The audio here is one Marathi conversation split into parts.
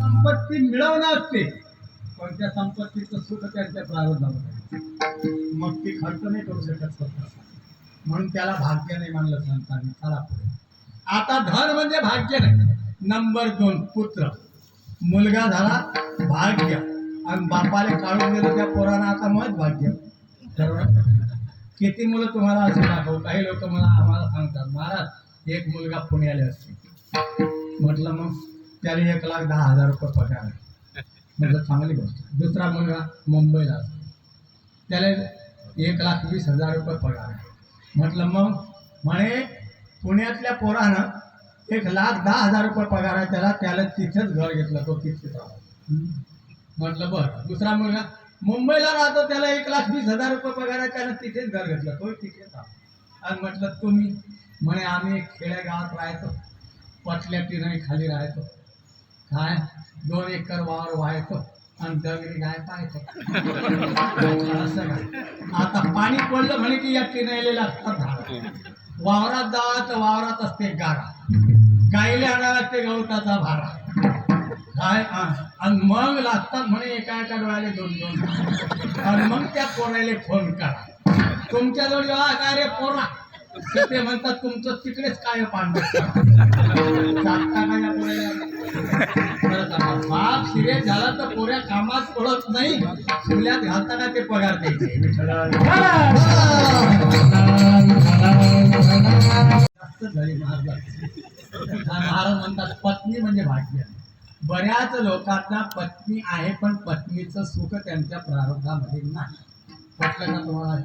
संपत्ती मिळवणं असते पण त्या संपत्तीचं सुख त्यांच्या प्रारंभामध्ये मग ती खर्च नाही करू शकत स्वतः म्हणून त्याला भाग्य नाही मानलं संतांनी. चला पुढे. आता धन म्हणजे भाग्य नाही. नंबर दोन पुत्र. मुलगा झाला भाग्य. आणि बापाले काढून दिलं त्या पोरानं आता मत भाग्य. किती मुलं तुम्हाला असे दाखवू काही लोक मला आम्हाला सांगतात महाराज एक मुलगा पुण्याला असते. म्हटलं मग त्याला एक लाख दहा हजार रुपये पगार आहे. म्हटलं चांगली गोष्ट दुसरा मुलगा मुंबईला त्याला एक लाख वीस हजार रुपये पगार आहे. म्हटलं मग म्हणे पुण्यातल्या पोरानं एक लाख दहा हजार रुपये पगार आहे. त्याला त्याला तिथेच घर घेतलं तो तिथेच राहतो. म्हटलं बरं. दुसरा मुलगा मुंबईला राहतो त्याला एक लाख वीस हजार रुपये पगार आहे. त्याला तिथेच घर घेतलं तो तिथेच राहतो. आणि म्हटलं तुम्ही म्हणे आम्ही खेडेगावात राहतो. पटल्या टिराणी खाली राहतो. काय? दोन एकर वावर व्हायचं आणि दगडी गाय पाहायचं. असं काय? आता पाणी पडलं म्हणे की या टिनायले लागतात झाड. वावरात जावा तर वावरात असते गारा. गायले आणायला लागते गवताचा भारा. काय आणि मग लागतात म्हणे एका एका डोळ्याला दोन दोन. आणि मग त्या पोराले फोन करा. तुमच्याजवळ जेव्हा काय रे पोरा. ते म्हणतात तुमचं तिकडेच काय पांढर बाप सिरियस झाला तर पोऱ्या कामात पडत नाही. शिवल्यात घालताना ते पगार द्यायचे. जास्त झाली महाराज म्हणतात पत्नी म्हणजे भाग्य. बऱ्याच लोकांना पत्नी आहे पण पत्नीचं सुख त्यांच्या प्रारंभामध्ये नाही. पटलं का तुम्हाला?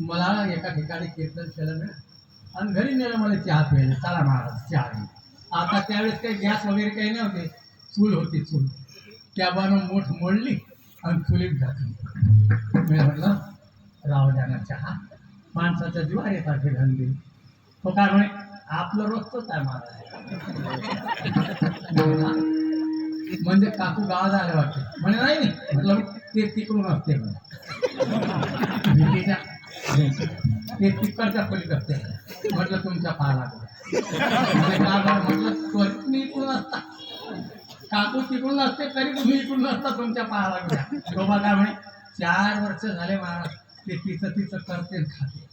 मला एका ठिकाणी कीर्तन केलं मिळेल आणि घरी नेलं मला चहा प्यायला. चला महाराज चहा घे. आता त्यावेळेस काही गॅस वगैरे काही नव्हते. चूल होती चूल. त्या बानं मोठ मोडली आणि चुलीत घातली. मी म्हटलं राहू द्या ना चहा. माणसाच्या जीवार येतात हे धंदे. तो काय म्हणे आपलं रोजच आहे मला म्हणजे काकू गावात आले वाटते. म्हणे नाही म्हटलं ते तिकडून असते म्हणे. ते तिकडच्या पलीकडे असते. म्हटलं तुमच्या पाहा म्हणजे पत्नी इकडून असता काकू तिकडून असते तरी तुम्ही इकडून असता तुमच्या पाहायला शोभा काय म्हणे चार वर्ष झाले महाराज ते तिचं तिचं करते आणि खाते.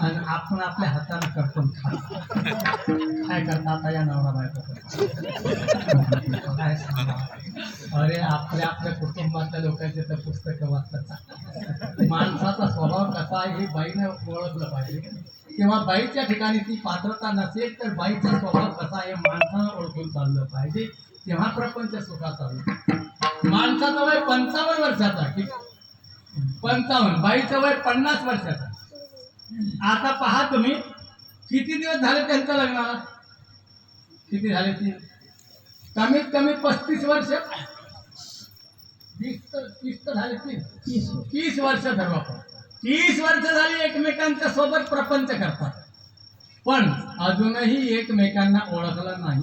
आणि आपण आपल्या हाताने करतो खातो. काय करता आता या नवरा बायको काय अरे आपल्या आपल्या कुटुंबातल्या लोकांचे तर पुस्तकं वाचतात. माणसाचा स्वभाव कसा आहे हे बाईने ओळखलं पाहिजे. किंवा बाईच्या ठिकाणी ती पात्रता नसेल तर बाईचा स्वभाव कसा आहे? माणसानं ओळखून चाललं पाहिजे. तेव्हा प्रपंच सुखात चालू. माणसाचं वय पंचावन्न वर्षाचा ठीक पंचावन्न. बाईचं वय पन्नास वर्षाचा आता पहा तुम्ही किती दिवस झाले त्यांचं लग्नाला? किती झाले ती? कमीत कमी पस्तीस वर्ष. वीस तर तीस तर झाले तीस तीस वर्ष धरू तीस वर्ष झाली एकमेकांच्या सोबत प्रपंच करतात. पण अजूनही एकमेकांना ओळखलं नाही.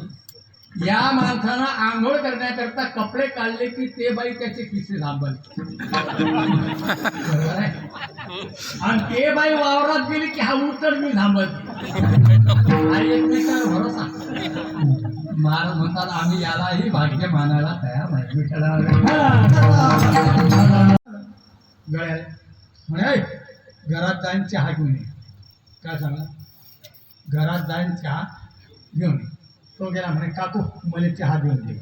या माणसानं आंघोळ करण्याकरता कपडे काढले की ते बाई त्याचे किस्से थांबल आणि ते बाई वावरात गेली की हा उतर मी थांबत आणि एकमेकांवर भरोसा. महाराज म्हणतात आम्ही यालाही भाग्य मानायला तयार नाही. गळ्याला म्हणे ऐक घरात जाईन चहा घेऊन ये. काय सांगा घरात जाईन चहा घेऊन ये. तो गेला म्हणे काकू मला चहा घेऊन दे.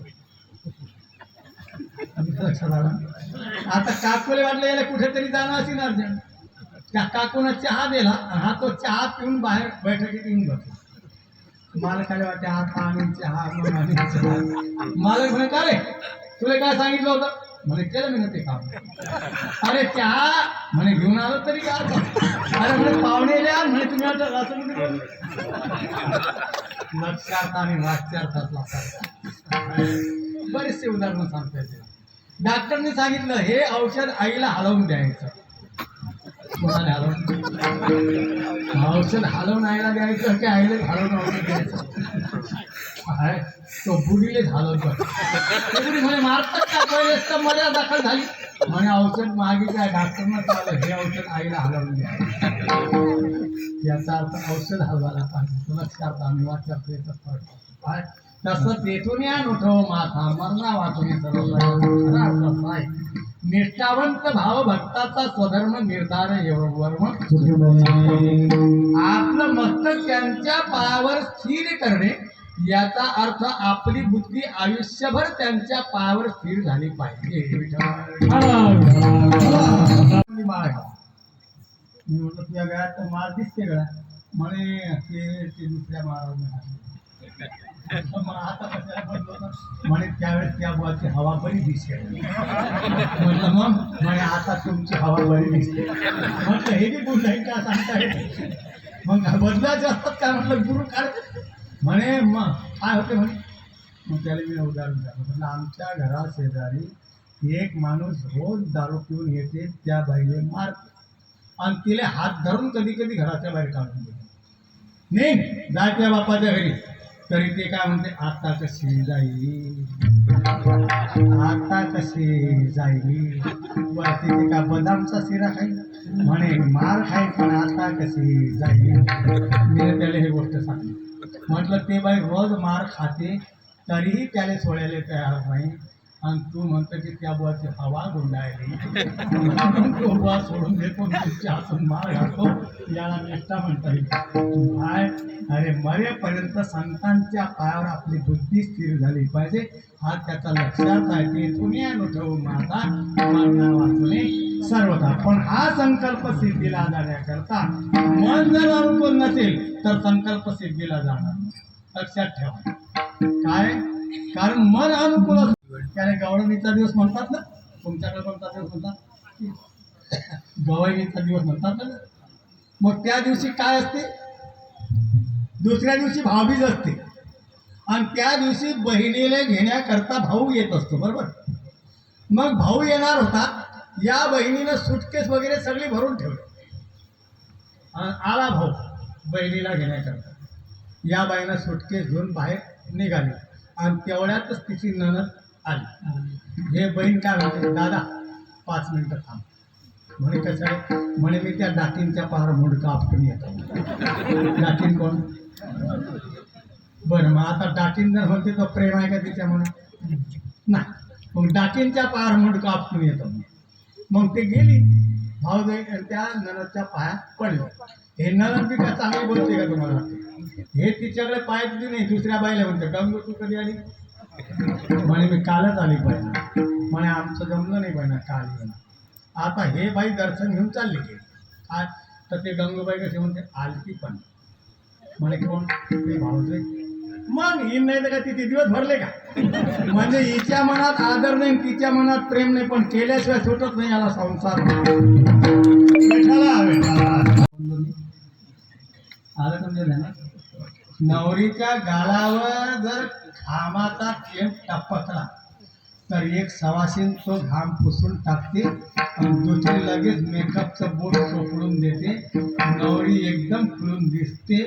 लक्षात आलं आता काकूला वाटलं याला कुठेतरी जाणं असेल अर्जंट त्या काकूनं चहा दिला आणि हा तो चहा पिऊन बाहेर बैठकीत येऊन बसला. मालकाला वाटते हा पाणी चहा आणि चहा. मालक म्हणे का रे? तुला काय सांगितलं होतं? म्हणे केलं मी ना ते काम. अरे चहा म्हणे घेऊन आलो तरी काय अरे म्हणे पाहुणे म्हणे तुम्ही आता असं कुठे आणि वाच्यार्थातला फरक. बरेचसे उदाहरणं सांगता येते डॉक्टरने सांगितलं हे औषध आईला हलवून द्यायचं. कोणाला हलवून? औषध हलवून आईला द्यायचं की आईला हलवून औषध द्यायचं? तो बुडीले हलवत म्हणे मारतात का? पहिले तर मला दाखल झाली. म्हणे औषध मागे काय डॉक्टरनं चाललं हे औषध आईला हलवून द्या. याचा अर्थ औषध हलवायला पाहिजे. लक्षात आम्ही वाचार याचा फरक काय तसं तेथून या उठव माथा मरणा वाचून सर्व निष्ठावंत भाव भक्ताचा स्वधर्म निर्धार आपलं मस्तक त्यांच्या पायावर स्थिर करणे याचा अर्थ आपली बुद्धी आयुष्यभर त्यांच्या पायावर स्थिर झाली पाहिजे. मी माळ घाला. मी म्हटलं तुझ्या गळ्यात तर माळ दिसते म्हणे ते दुसऱ्या माळावर आता म्हणे त्यावेळेस त्या बुवाची हवा बरी दिसते. म्हटलं मग? म्हणे आता तुमची हवा बरी दिसते. म्हटलं हे बी गुण नाही का सांगताय मग बदलायचे असतात का? म्हटलं गुरु काय? म्हणे मग काय होते? म्हणे मग त्याला मी उदाहरण द्यावं म्हटलं आमच्या घरा शेजारी एक माणूस रोज दारू पिऊन येते त्या बाईने मारते. आणि तिला हात धरून कधी कधी घराच्या बाहेर काढून देते. नाही जाय त्या बापाच्या घरी. तरी ते काय म्हणते आता कशी जाईल? आता कशी जाईल? वरती ते का बदामचा शिरा खाईल? म्हणे मार खाईल पण आता कशी जाईल? मी त्याला हे गोष्ट सांगली म्हटलं ते बाई रोज मार खाते तरीही त्याला सोडायला तयार नाही. आणि तू म्हणतो की त्या बुवाची हवा गुंडाळली. तो बुवा सोडून देतो आणि तुमच्या हातून माळ घालतो. याला निष्ठा म्हणता येईल काय अरे मरेपर्यंत संतांच्या पायावर आपली बुद्धी स्थिर झाली पाहिजे. हा त्याचा लक्षात आहे की तुम्ही ठेवून माझा मरणा वाचले सर्वदा. पण हा संकल्प सिद्धीला जाण्याकरता मन जर अनुकूल नसेल तर संकल्प सिद्धीला जाणार लक्षात ठेवा. काय? कारण मन अनुकूल असतं. त्याने गवळणीचा दिवस म्हणतात ना तुमच्याकडे कोणता दिवस म्हणतात गवळणीचा दिवस म्हणतात ना. मग त्या दिवशी काय असते? दुसऱ्या दिवशी भाऊबीज असते. आणि त्या दिवशी बहिणीला घेण्याकरता भाऊ येत असतो बरोबर? मग भाऊ येणार होता या बहिणीनं सुटकेस वगैरे सगळी भरून ठेवली. आणि आला भाऊ बहिणीला घेण्याकरता. या बाईनं सुटकेस घेऊन बाहेर निघाली. आणि तेवढ्यातच तिची ननद आली. हे बहीण काय म्हणते? दादा पाच मिनिटं थांब. म्हणे कसं म्हणे मी त्या डाकींच्या पार मुंडका आपटून येतो. डाकीन कोण? बरं मग आता डाकीन जर म्हणते तर प्रेम आहे का तिच्या म्हणून नाही. मग डाकींच्या पार मुंडका आपटून येतो. मग ते गेली. भाऊ त्या ननदच्या पायात पडलं. हे ननद बी काय चांगली बोलते का तुम्हाला? हे तिच्याकडे पाय दिली नाही दुसऱ्या बाईला म्हणते गंग तू कधी आली? म्हणे मी कालच आली पाहिजे म्हणे आमचं जमलं नाही पाहिजे काल आता हे बाई दर्शन घेऊन चालली की आज तर ते गंगूबाई कसे म्हणते आलती पण. म्हणे कोण? ते मग ही नाही तर का तिथे दिवस भरले का? म्हणजे हिच्या मनात आदर नाही तिच्या मनात प्रेम नाही पण केल्याशिवाय सुटत नाही याला संसार. आलं ना नवरीच्या गालावर जर घामाचा थेंब टपकला तर एक सवासीन तो घाम पुसून टाकते आणि दुसरी लगेच मेकअपचं बोट चोपडून देते. नवरी एकदम खुलून दिसते.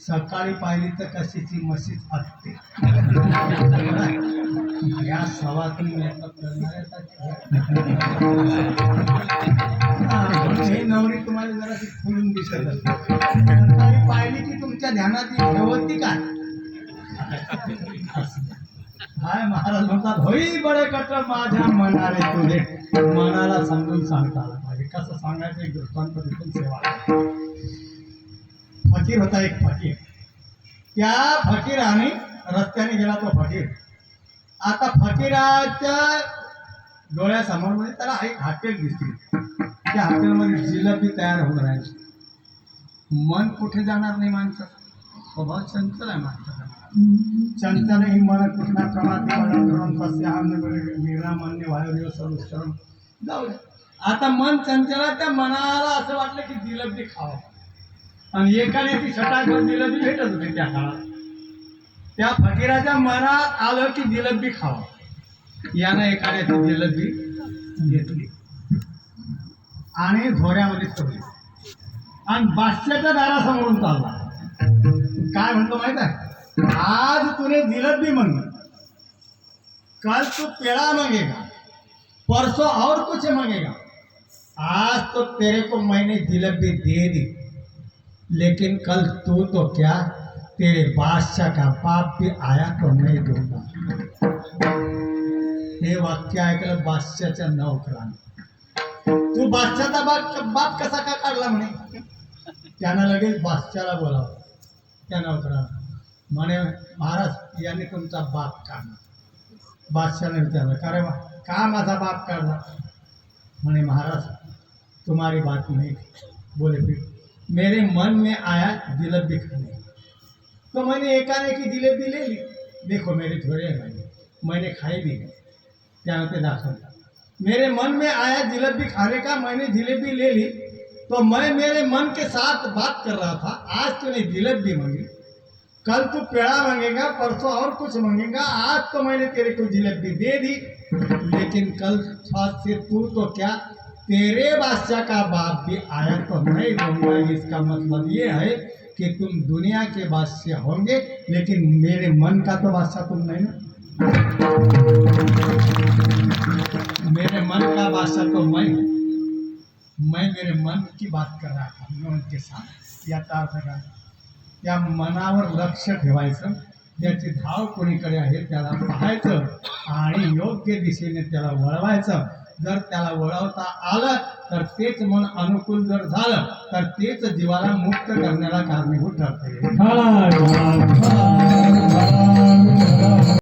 सकाळी पाहिली तर कशीची मशीच असते या सवासीन मेकअप करणाऱ्या नवरी तुम्हाला जरा खुलून दिसत असते पाहिली की तुमच्या ध्यानात ठेवती काय? हाय महाराज म्हणतात होई बडे कट माझ्या मनाने तुझे. मनाला समजून सांगता आलं पाहिजे. कसं सांगायचं एक दृष्टांत देखील सेवा. फकीर होता एक फकीर. त्या फकीराने रस्त्याने गेला तो फकीर. आता फकीराच्या डोळ्यासमोर म्हणजे त्याला एक हाटेल दिसली. त्या हॉटेलमध्ये जिलबी तयार होऊन राहायची मन कुठे जाणार नाही माणसं? स्वभाव चंचल आहे माणसाचा. चंचल ही मन कुठला प्रमाणे धरून सस्याहार जाऊ आता मन चंचल आहे, त्या मनाला असं वाटलं की जिलबी खावं. आणि एकाने ती सटाकभर जिलबी भेटत होती त्या काळात. त्या फकीराच्या मनात आलं की जिलबी खावं. यानं एकाने ती जिलबी घेतली. आणि झोऱ्यामध्ये सोडली. आणि बादशाच्या दारासमोरून चालला. काय म्हणतो माहीत आहे? आज तूने जिलबी मांगी कल तू पेड़ा मांगेगा परसों और कुछ मांगेगा. आज तो तेरे को मैंने जिलेबी दे दी लेकिन कल तू तो क्या तेरे बादशाह का बाप भी आया तो नहीं दूंगा। हे वाक्य ऐकलं बादशाच्या नौकराने तू बादशाचा बाप बाप कसा का काढला म्हणे? त्यानं लगेच बादशाला बोलावं. त्या नौकराला म्हणे महाराज यांनी तुमचा बाप काढला. बादशाने विचारलं कारण का माझा बाप काढला? म्हणे महाराज तुम्हारी बात नहीं बोले फिर मेरे मन में आया जिलेबी खाने। तो मैंने एकाने की जिलेबी ले ली। देखो मेरे थोड़े हैं भाई। मैंने खाई भी नहीं। त्यानं ते दाखवलं मेरे मन में आया जिलेबी खाने का, मैंने जिलेबी ले ली। तो मैं मेरे मन के साथ बात कर रहा था, आज तूने जिलेबी मांगी। कल तू पेड़ा मांगेगा, परसों और कुछ मांगेगा, आज तो मैंने तेरे को जिलेबी दे दी। लेकिन कल आज से तू तो क्या, तेरे बादशाह का बाप भी आया तो नहीं दूँगा इसका मतलब ये है कि तुम दुनिया के बादशाह होंगे, लेकिन मेरे मन का तो बादशाह तुम नहीं ना। मेरे मन का बादशाह तो मैं मैं मेरे मन की बात कर रहा था मैं उनके साथ याचा अर्थ काय त्या मनावर लक्ष ठेवायचं ज्याची धाव कोणीकडे आहे त्याला पाहायचं आणि योग्य दिशेने त्याला वळवायचं. जर त्याला वळवता आलं तर तेच मन अनुकूल जर झालं तर तेच जीवाला मुक्त करण्याला कारणीभूत ठरते.